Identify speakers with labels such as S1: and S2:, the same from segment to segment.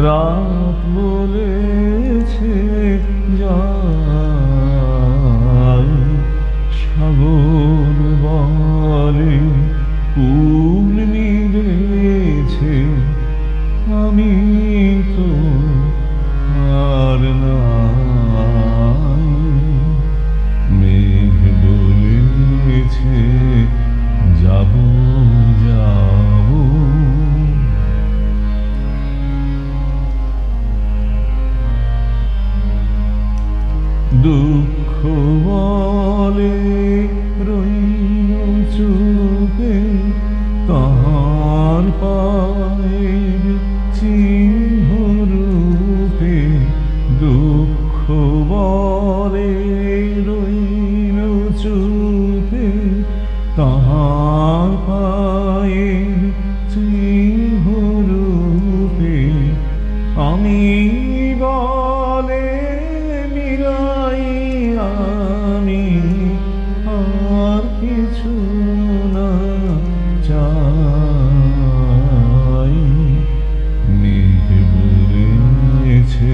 S1: Ram. চুপে তাহার পায়ের চিহ্ন রূপে দুঃখ বলে রইল চুপে তাহার মেঘ বলেছে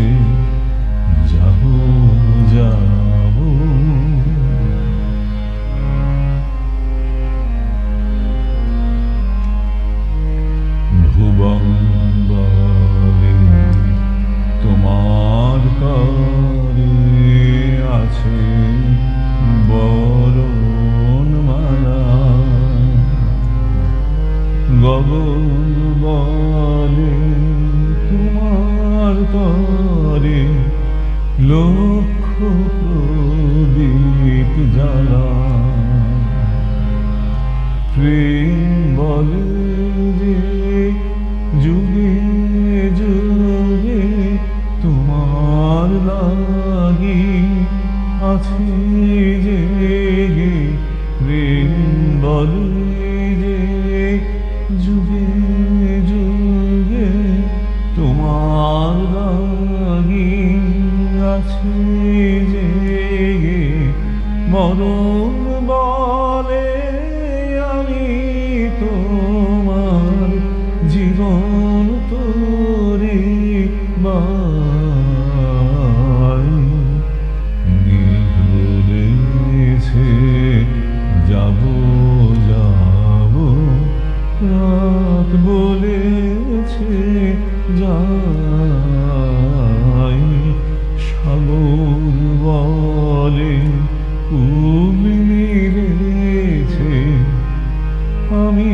S1: তোমার তরে লক্ষ প্রদীপ জ্বালা। প্রেম বলে যে যুগে যুগে তোমার লাগি আছে জেগে আছে জেগে মরণ তোমার জীবন বাই। মেঘ বলেছে যাব জলে কুমির আমি